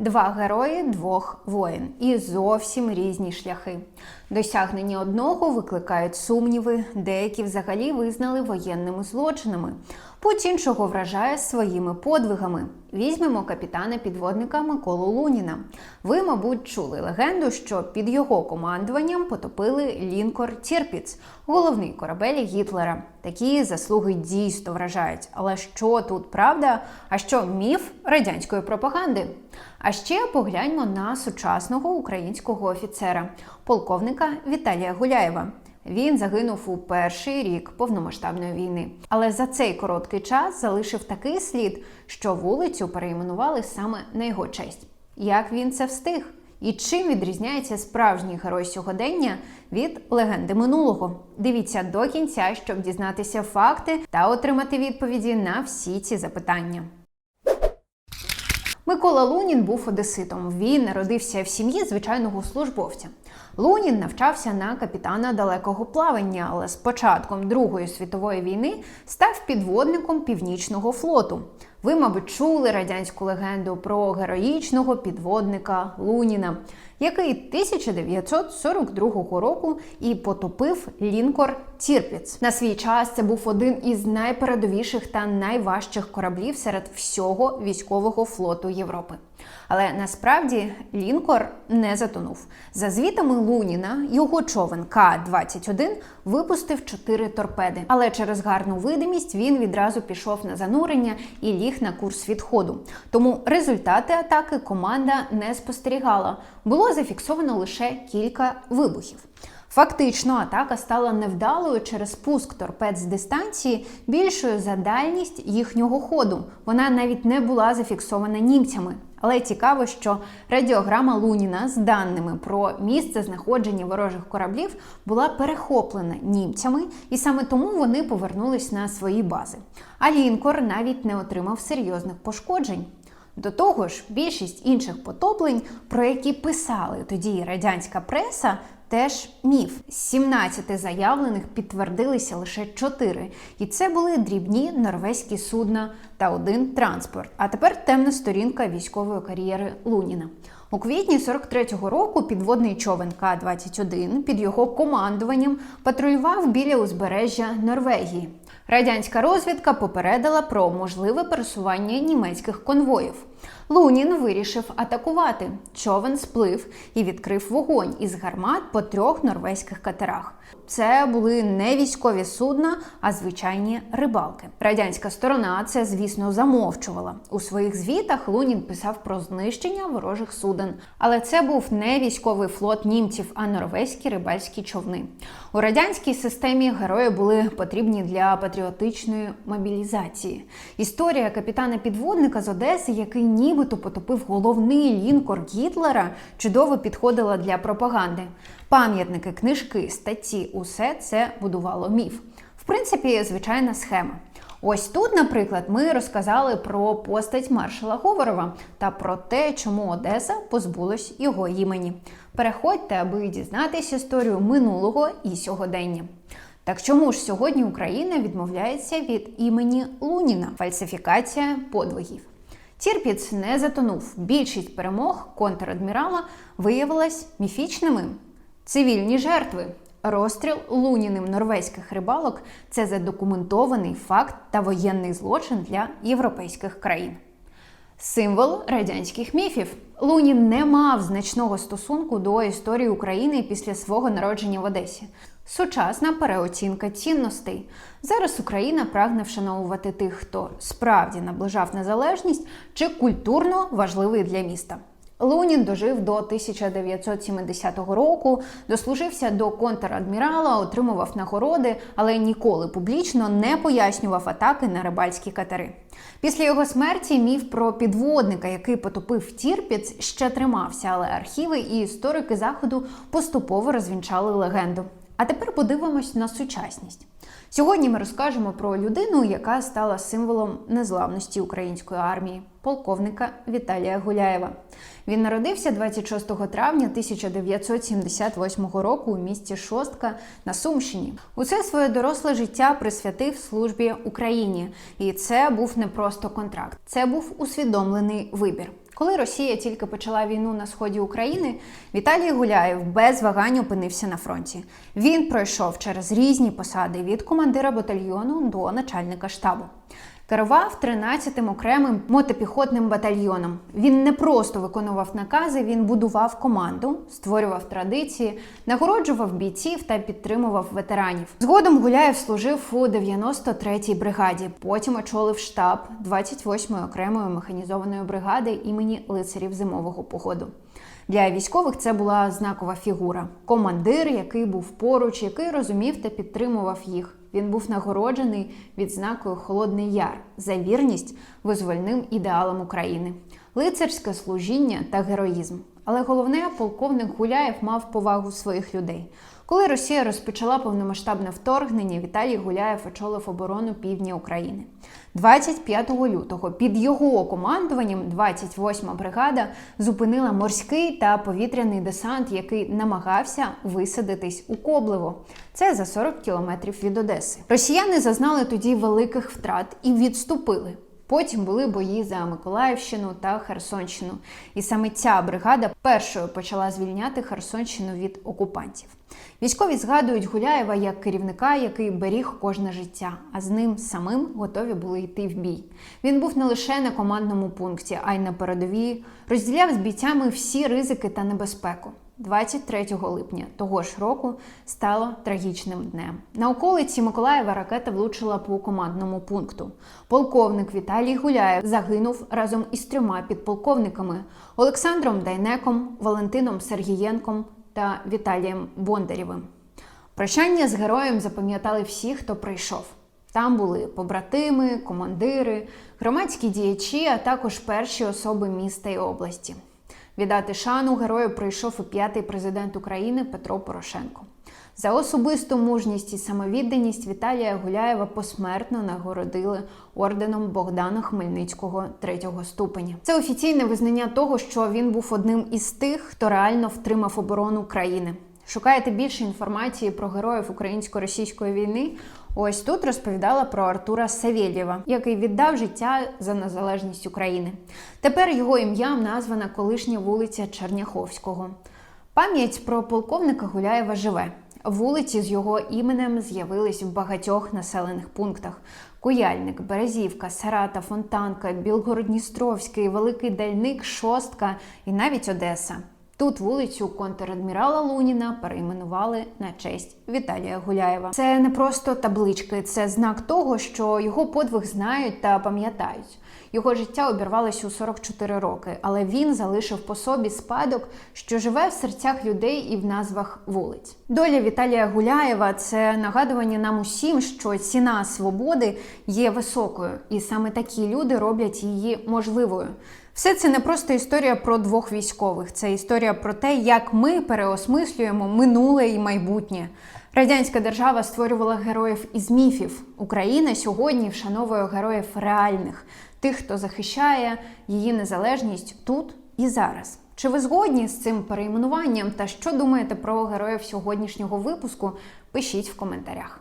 Два герої, двох воїн і зовсім різні шляхи. Досягнення одного викликають сумніви, деякі взагалі визнали воєнними злочинами. Путь іншого вражає своїми подвигами. Візьмемо капітана підводника Миколу Луніна. Ви, мабуть, чули легенду, що під його командуванням потопили лінкор Тірпіц, головний корабель Гітлера. Такі заслуги дійсно вражають. Але що тут правда? А що міф радянської пропаганди? А ще погляньмо на сучасного українського офіцера, полковника Віталія Гуляєва. Він загинув у перший рік повномасштабної війни. Але за цей короткий час залишив такий слід, що вулицю перейменували саме на його честь. Як він це встиг? І чим відрізняється справжній герой сьогодення від легенди минулого? Дивіться до кінця, щоб дізнатися факти та отримати відповіді на всі ці запитання. Микола Лунін був одеситом. Він народився в сім'ї звичайного службовця. Лунін навчався на капітана далекого плавання, але з початком Другої світової війни став підводником північного флоту. Ви, мабуть, чули радянську легенду про героїчного підводника Луніна, який 1942 року і потопив лінкор Тірпіц. На свій час це був один із найпередовіших та найважчих кораблів серед всього військового флоту Європи. Але насправді лінкор не затонув. За звітами Луніна, його човен К-21 випустив чотири торпеди. Але через гарну видимість він відразу пішов на занурення і ліг на курс відходу. Тому результати атаки команда не спостерігала. Було зафіксовано лише кілька вибухів. Фактично, атака стала невдалою через пуск торпед з дистанції більшою за дальність їхнього ходу. Вона навіть не була зафіксована німцями. Але цікаво, що радіограма Луніна з даними про місце знаходження ворожих кораблів була перехоплена німцями, і саме тому вони повернулись на свої бази. А лінкор навіть не отримав серйозних пошкоджень. До того ж, більшість інших потоплень, про які писали тоді радянська преса, теж міф. З 17 заявлених підтвердилися лише 4. І це були дрібні норвезькі судна та один транспорт. А тепер темна сторінка військової кар'єри Луніна. У квітні 43-го року підводний човен К-21 під його командуванням патрулював біля узбережжя Норвегії. Радянська розвідка попередила про можливе пересування німецьких конвоїв. Лунін вирішив атакувати. Човен сплив і відкрив вогонь із гармат по трьох норвезьких катерах. Це були не військові судна, а звичайні рибалки. Радянська сторона це, звісно, замовчувала. У своїх звітах Лунін писав про знищення ворожих суден. Але це був не військовий флот німців, а норвезькі рибальські човни. У радянській системі герої були потрібні для патріотичної мобілізації. Історія капітана підводника з Одеси, який нібито потопив головний лінкор Гітлера, чудово підходила для пропаганди. Пам'ятники, книжки, статті усе це будувало міф. В принципі, звичайна схема. Ось тут, наприклад, ми розказали про постать маршала Говорова та про те, чому Одеса позбулась його імені. Переходьте, аби дізнатися історію минулого і сьогодення. Так чому ж сьогодні Україна відмовляється від імені Луніна? Фальсифікація подвигів. Тірпіц не затонув. Більшість перемог контрадмірала виявилась міфічними. Цивільні жертви. Розстріл луніним норвезьких рибалок це задокументований факт та воєнний злочин для європейських країн. Символ радянських міфів. Лунін не мав значного стосунку до історії України після свого народження в Одесі. Сучасна переоцінка цінностей. Зараз Україна прагне вшановувати тих, хто справді наближав незалежність чи культурно важливий для міста. Лунін дожив до 1970 року, дослужився до контрадмірала, отримував нагороди, але ніколи публічно не пояснював атаки на рибальські катери. Після його смерті міф про підводника, який потопив Тірпіц, ще тримався, але архіви і історики заходу поступово розвінчали легенду. А тепер подивимось на сучасність. Сьогодні ми розкажемо про людину, яка стала символом незламності української армії, полковника Віталія Гуляєва. Він народився 26 травня 1978 року у місті Шостка на Сумщині. Усе своє доросле життя присвятив службі Україні, і це був не просто контракт, це був усвідомлений вибір. Коли Росія тільки почала війну на сході України, Віталій Гуляєв без вагань опинився на фронті. Він пройшов через різні посади від командира батальйону до начальника штабу. Керував 13-тим окремим мотопіхотним батальйоном. Він не просто виконував накази, він будував команду, створював традиції, нагороджував бійців та підтримував ветеранів. Згодом Гуляєв служив у 93-й бригаді. Потім очолив штаб 28-ї окремої механізованої бригади імені лицарів зимового походу. Для військових це була знакова фігура. Командир, який був поруч, який розумів та підтримував їх. Він був нагороджений відзнакою Холодний Яр за вірність визвольним ідеалам України, лицарське служіння та героїзм. Але головне, полковник Гуляєв мав повагу своїх людей. Коли Росія розпочала повномасштабне вторгнення, Віталій Гуляєв очолив оборону півдня України. 25 лютого під його командуванням 28-ма бригада зупинила морський та повітряний десант, який намагався висадитись у Коблево. Це за 40 кілометрів від Одеси. Росіяни зазнали тоді великих втрат і відступили. Потім були бої за Миколаївщину та Херсонщину. І саме ця бригада першою почала звільняти Херсонщину від окупантів. Військові згадують Гуляєва як керівника, який беріг кожне життя, а з ним самим готові були йти в бій. Він був не лише на командному пункті, а й на передовій, розділяв з бійцями всі ризики та небезпеку. 23 липня того ж року стало трагічним днем. На околиці Миколаєва ракета влучила по командному пункту. Полковник Віталій Гуляєв загинув разом із трьома підполковниками Олександром Дайнеком, Валентином Сергієнком та Віталієм Бондарєвим. Прощання з героєм запам'ятали всі, хто прийшов. Там були побратими, командири, громадські діячі, а також перші особи міста і області. Віддати шану герою прийшов і п'ятий президент України Петро Порошенко. За особисту мужність і самовідданість Віталія Гуляєва посмертно нагородили орденом Богдана Хмельницького третього ступеня. Це офіційне визнання того, що він був одним із тих, хто реально втримав оборону країни. Шукаєте більше інформації про героїв українсько-російської війни? Ось тут розповідала про Артура Савєлєва, який віддав життя за незалежність України. Тепер його ім'ям названа колишня вулиця Черняховського. Пам'ять про полковника Гуляєва живе. Вулиці з його іменем з'явились в багатьох населених пунктах: Куяльник, Березівка, Сарата, Фонтанка, Білгород-Дністровський, Великий Дальник, Шостка і навіть Одеса. Тут вулицю контрадмірала Луніна перейменували на честь Віталія Гуляєва. Це не просто таблички, це знак того, що його подвиг знають та пам'ятають. Його життя обірвалося у 44 роки, але він залишив по собі спадок, що живе в серцях людей і в назвах вулиць. Доля Віталія Гуляєва це нагадування нам усім, що ціна свободи є високою, і саме такі люди роблять її можливою. Все це не просто історія про двох військових, це історія про те, як ми переосмислюємо минуле і майбутнє. Радянська держава створювала героїв із міфів. Україна сьогодні вшановує героїв реальних, тих, хто захищає її незалежність тут і зараз. Чи ви згодні з цим перейменуванням? Та що думаєте про героїв сьогоднішнього випуску? Пишіть в коментарях.